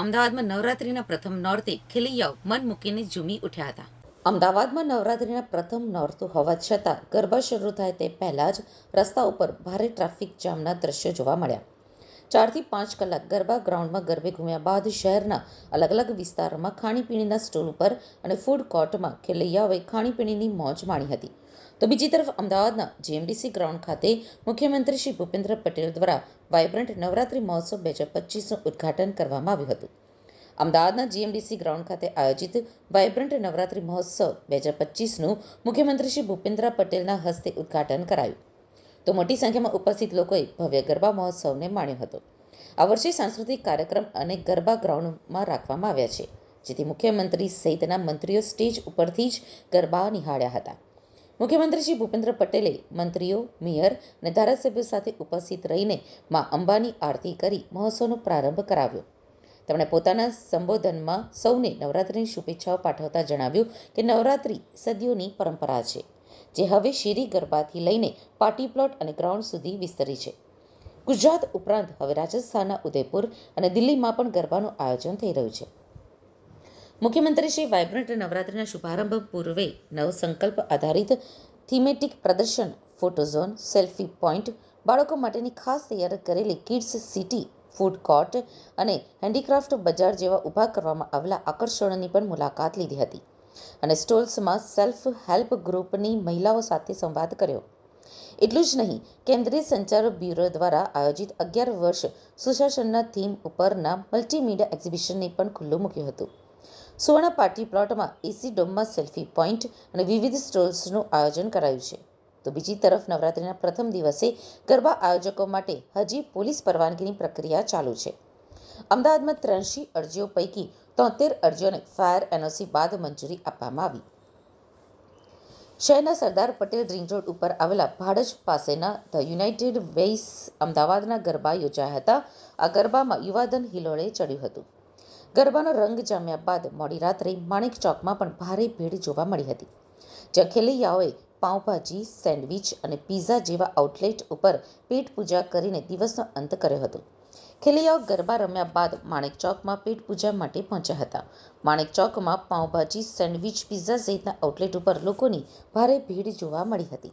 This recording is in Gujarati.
અમદાવાદમાં નવરાત્રિના પ્રથમ નોરતે ખેલૈયાઓ મન મૂકીને ઝૂમી ઉઠ્યા હતા. અમદાવાદમાં નવરાત્રિના પ્રથમ નોરતું હોવા છતાં ગરબા શરૂ થાય તે પહેલાં જ રસ્તા ઉપર ભારે ટ્રાફિક જામના દ્રશ્યો જોવા મળ્યા. ચારથી પાંચ કલાક ગરબા ગ્રાઉન્ડમાં ગરબે ઘૂમ્યા બાદ શહેરના અલગ અલગ વિસ્તારોમાં ખાણીપીણીના સ્ટોલ ઉપર અને ફૂડ કોર્ટમાં ખેલૈયાઓએ ખાણીપીણીની મોજ માણી હતી. તો બીજી તરફ અમદાવાદના જીએમડીસી ગ્રાઉન્ડ ખાતે મુખ્યમંત્રી શ્રી ભૂપેન્દ્ર પટેલ દ્વારા વાયબ્રન્ટ નવરાત્રિ મહોત્સવ બે હજાર પચીસનું ઉદ્ઘાટન કરવામાં આવ્યું હતું. અમદાવાદના જીએમડીસી ગ્રાઉન્ડ ખાતે આયોજિત વાયબ્રન્ટ નવરાત્રિ મહોત્સવ બે હજાર પચીસનું મુખ્યમંત્રી શ્રી ભૂપેન્દ્ર પટેલના હસ્તે ઉદ્ઘાટન કરાયું. તો મોટી સંખ્યામાં ઉપસ્થિત લોકોએ ભવ્ય ગરબા મહોત્સવને માણ્યો હતો. આ વર્ષે સાંસ્કૃતિક કાર્યક્રમ અને ગરબા ગ્રાઉન્ડમાં રાખવામાં આવ્યા છે, જેથી મુખ્યમંત્રી સહિતના મંત્રીઓ સ્ટેજ ઉપરથી જ ગરબા નિહાળ્યા હતા. મુખ્યમંત્રી શ્રી ભૂપેન્દ્ર પટેલે મંત્રીઓ, મેયર અને ધારાસભ્યો સાથે ઉપસ્થિત રહીને મા અંબાની આરતી કરી મહોત્સવનો પ્રારંભ કરાવ્યો. તેમણે પોતાના સંબોધનમાં સૌને નવરાત્રિની શુભેચ્છાઓ પાઠવતા જણાવ્યું કે નવરાત્રિ સદીઓની પરંપરા છે, જે હવે શેરી ગરબાથી લઈને પાર્ટી પ્લોટ અને ગ્રાઉન્ડ સુધી વિસ્તરી છે. ગુજરાત ઉપરાંત હવે રાજસ્થાનના ઉદયપુર અને દિલ્હીમાં પણ ગરબાનું આયોજન થઈ રહ્યું છે. મુખ્યમંત્રીશ્રી વાયબ્રન્ટ નવરાત્રિના શુભારંભ પૂર્વે નવસંકલ્પ આધારિત થીમેટિક પ્રદર્શન ફોટોઝોન સેલ્ફી પોઈન્ટ બાળકો માટેની ખાસ તૈયાર કરેલી કિડ્સ સિટી ફૂડ કોર્ટ અને હેન્ડીક્રાફ્ટ બજાર જેવા ઊભા કરવામાં આવેલા આકર્ષણોની પણ મુલાકાત લીધી હતી અને સ્ટોલ્સમાં સેલ્ફ હેલ્પ ગ્રુપની મહિલાઓ સાથે સંવાદ કર્યો. એટલું જ નહીં, કેન્દ્રીય સંચાર બ્યુરો દ્વારા આયોજિત અગિયાર વર્ષ સુશાસનના થીમ ઉપરના મલ્ટીમીડિયા એક્ઝિબિશનને પણ ખુલ્લું મૂક્યું હતું. સુવર્ણ પાર્ટી પ્લોટમાં એસી ડોમમાં સેલ્ફી પોઈન્ટ અને વિવિધ સ્ટોલ્સનું આયોજન કરાયું છે. તો બીજી તરફ નવરાત્રિના પ્રથમ દિવસે ગરબા આયોજકો માટે હજી પોલીસ પરવાનગીની પ્રક્રિયા ચાલુ છે. અમદાવાદમાં ત્રણસી અરજીઓ પૈકી તોતેર અરજીઓને ફાયર એનઓસી બાદ મંજૂરી આપવામાં આવી. શહેરના સરદાર પટેલ રિંગ રોડ ઉપર આવેલા ભાડજ પાસેના ધ યુનાઇટેડ વેઇસ અમદાવાદના ગરબા યોજાયા હતા. આ ગરબામાં યુવાધન હિલોળે ચડ્યું હતું. ગરબાનો રંગ જામ્યા બાદ મોડી રાત્રે માણેક ચોકમાં પણ ભારે ભીડ જોવા મળી હતી. જ્યાં ખેલૈયાઓએ પાઉંભાજી, સેન્ડવિચ અને પીઝા જેવા આઉટલેટ ઉપર પેટ પૂજા કરીને દિવસનો અંત કર્યો હતો. ખેલૈયાઓ ગરબા રમ્યા બાદ માણેક ચોકમાં પેટ પૂજા માટે પહોંચ્યા હતા. માણેક ચોકમાં પાઉંભાજી, સેન્ડવિચ, પીઝા સહિતના આઉટલેટ ઉપર લોકોની ભારે ભીડ જોવા મળી હતી.